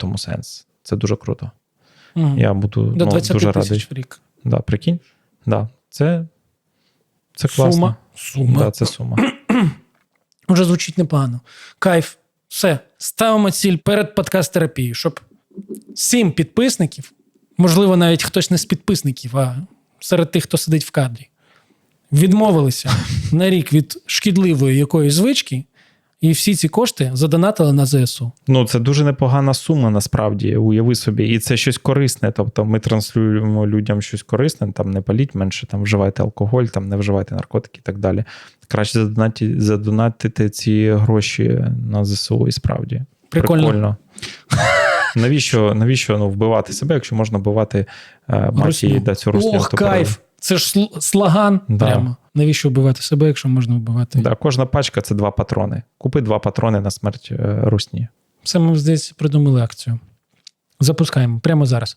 тому сенс. Це дуже круто. Мгм. Я буду До ну, 20 дуже тисяч радий. в рік. Да, прикинь? Да, це, це класно. Сума. Сума. Да, це сума. Вже звучить непогано. Кайф. Все. Ставимо ціль перед подкаст-терапією, щоб сім підписників, можливо, навіть хтось не з підписників, а серед тих, хто сидить в кадрі, відмовилися на рік від шкідливої якоїсь звички, і всі ці кошти задонатили на ЗСУ. Ну, це дуже непогана сума, насправді, уяви собі. І це щось корисне. Тобто ми транслюємо людям щось корисне, там не паліть менше, там вживайте алкоголь, там не вживайте наркотики і так далі. Краще задонаті, задонатити ці гроші на ЗСУ і справді. Прикольно. навіщо навіщо ну, вбивати себе, якщо можна вбивати е, мафії да, цю русню? Ох, кайф! Це ж сл- слаган Да. прямо. Навіщо вбивати себе, якщо можна вбивати? Да, кожна пачка це два патрони. Купи два патрони на смерть е, русні. Це ми, здесь придумали акцію. Запускаємо прямо зараз.